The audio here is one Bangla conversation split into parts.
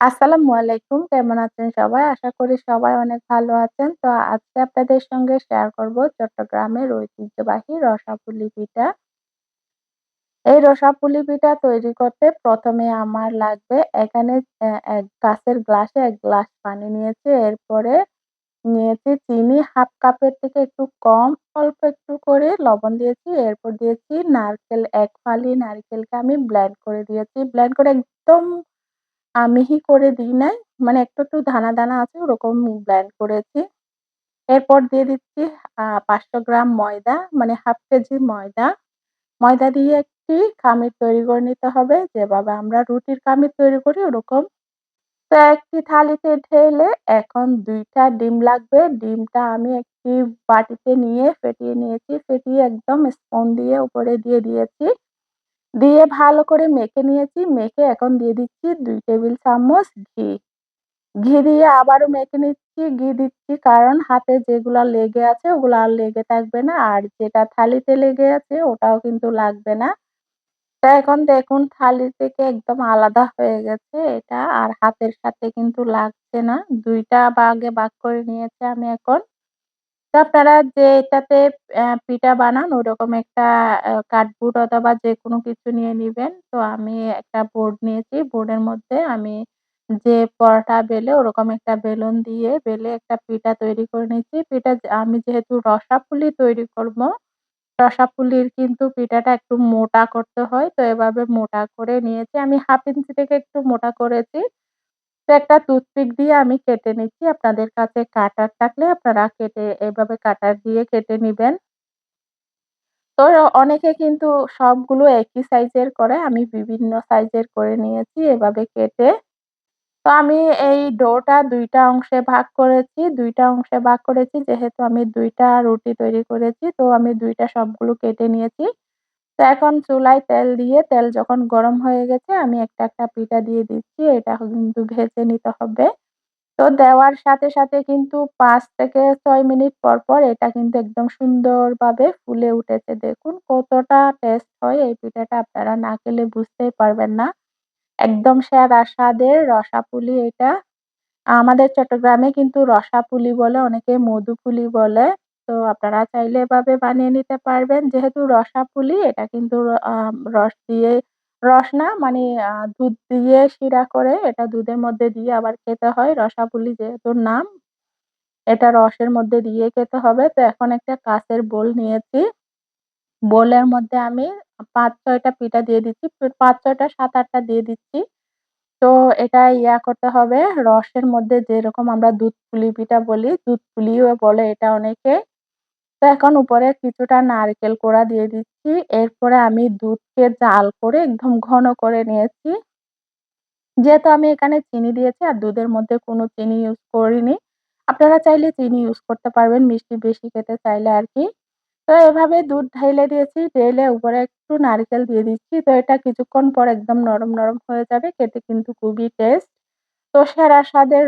আসসালামু আলাইকুম। কেমন আছেন সবাই? আশা করি সবাই অনেক ভালো আছেন। তো আজকে আপনাদের সঙ্গে শেয়ার করব চট্টগ্রামের ঐতিহ্যবাহী রসাপুলি পিঠা। এই রসাপুলি পিঠা তৈরি করতে প্রথমে আমার লাগবে এখানে ১ কাঁচের গ্লাসে ১ গ্লাস পানি নিয়েছি। এরপরে নিয়েছি চিনি ১/২ কাপের থেকে একটু কম, অল্প একটু করে লবণ দিয়েছি। এরপর দিয়েছি নারকেল এক ফালি নারকেলকে আমি ব্লেন্ড করে দিয়েছি। ব্লেন্ড করে একদম আ মিহি করে দিই নাই। মানে একটু, একটু দানা, দানা আছে ওরকম ব্ল্যান্ড করেছি। এরপর দিয়ে দিচ্ছি পাঁচশো গ্রাম ময়দা মানে ১/২ কেজি ময়দা। ময়দা দিয়ে একটি খামির তৈরি করে নিতে হবে। যেভাবে আমরা রুটির খামির তৈরি করি ওরকম। তো একটি থালিতে ঢেলে এখন দুইটা ডিম লাগবে। ডিমটা আমি একটি বাটিতে নিয়ে ফেটিয়ে নিয়েছি। ফেটিয়ে একদম স্পুন দিয়ে উপরে দিয়ে দিয়েছি। দিয়ে ভালো করে মেখে নিয়েছি। মেখে এখন দিয়ে দিচ্ছি দুই টেবিল চামচ ঘি। ঘি দিয়ে আবারও মেখে নিচ্ছি। ঘি দিচ্ছি কারণ হাতে যেগুলা লেগে আছে ওগুলা আর লেগে থাকবে না। আর যেটা থালিতে লেগে আছে ওটাও কিন্তু লাগবে না। তা এখন দেখুন থালি থেকে একদম আলাদা হয়ে গেছে এটা আর হাতের সাথে কিন্তু লাগছে না। ২ টা ভাগে ভাগ করে নিয়েছি আমি এখন। তো আপনারা যেটাতে অ্যা পিঠা বানান ওরকম একটা অ্যা কাঠবোর্ড অথবা যেকোনো কিছু নিয়ে নিবেন। তো আমি একটা বোর্ড নিয়েছি। বোর্ডের মধ্যে আমি যে পরোটা বেলে ওরকম একটা বেলুন দিয়ে বেলে একটা পিঠা তৈরি করে নিয়েছি। পিঠা আমি যেহেতু রসাপুলি তৈরি করব, রসাপুলির কিন্তু পিঠাটা একটু মোটা করতে হয়। তো এভাবে মোটা করে নিয়েছি। আমি ১/২ ইঞ্চি থেকে একটু মোটা করেছি। তো একটা টুথপিক দিয়ে আমি কেটে নিচ্ছি। আপনাদের কাছে কাটার থাকলে আপনারা কেটে এভাবে কাটার দিয়ে কেটে নেবেন তো অনেকে কিন্তু সবগুলো একই সাইজের করে। আমি বিভিন্ন সাইজের করে নিয়েছি এভাবে কেটে। তো আমি এই ডোটা ২ টা অংশে ভাগ করেছি। দুইটা অংশে ভাগ করেছি, যেহেতু আমি দুইটা রুটি তৈরি করেছি। তো আমি দুইটা সবগুলো কেটে নিয়েছি। তো এখন চুলায় তেল দিয়ে তেল যখন গরম হয়ে গেছে আমি একটা, একটা পিঠা দিয়ে দিচ্ছি। এটা কিন্তু ভেজে নিতে হবে। তো দেওয়ার সাথে, সাথে কিন্তু পাঁচ থেকে ছয় মিনিট পর, পর এটা কিন্তু একদম সুন্দরভাবে ফুলে উঠেছে। দেখুন কতটা টেস্ট হয় এই পিঠাটা আপনারা না খেলে বুঝতেই পারবেন না। একদম সেরা স্বাদের রসাপুলি এটা। আমাদের চট্টগ্রামে কিন্তু রসাপুলি বলে, অনেকে মধুপুলি বলে। তো আপনারা চাইলে এভাবে বানিয়ে নিতে পারবেন। যেহেতু রসাপুলি এটা কিন্তু রস দিয়ে রস না মানে দুধ দিয়ে শিরা করে এটা দুধের মধ্যে দিয়ে আবার খেতে হয়। রসাপুলি যেহেতু নাম, এটা রসের মধ্যে দিয়ে খেতে হবে। তো এখন একটা কাঁচের বোল নিয়েছি। বোলের মধ্যে আমি পাঁচ ছয়টা পিঠা দিয়ে দিচ্ছি। ৫-৬ টা ৭-৮ দিয়ে দিচ্ছি। তো এটা ইয়া করতে হবে রসের মধ্যে যেরকম আমরা দুধ পুলি পিঠা বলি, দুধ পুলিও বলে এটা অনেকে। তো এখন উপরে কিছুটা নারকেল কোড়া দিয়ে দিচ্ছি। এরপরে আমি দুধকে জাল করে একদম ঘন করে নিয়েছি। যেহেতু আমি এখানে চিনি দিয়েছি আর দুধের মধ্যে কোনো চিনি ইউজ করিনি। আপনারা চাইলে চিনি ইউজ করতে পারবেন মিষ্টি বেশি খেতে চাইলে আর কি তো এভাবে দুধ ঢেলে দিয়েছি। ঢেলে উপরে একটু নারকেল দিয়ে দিচ্ছি। তো এটা কিছুক্ষণ পর একদম নরম, নরম হয়ে যাবে। খেতে কিন্তু খুবই টেস্ট। তো সেরা স্বাদের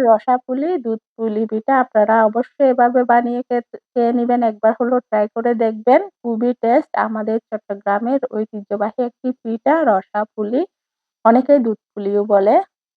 দুধ পুলি পিঠা আপনারা অবশ্যই এভাবে বানিয়ে খেয়ে নিবেন। একবার হলো ট্রাই করে দেখবেন। খুবই টেস্ট আমাদের চট্টগ্রামের ঐতিহ্যবাহী একটি পিঠা রসাপুলি। অনেকেই দুধ পুলিও বলে।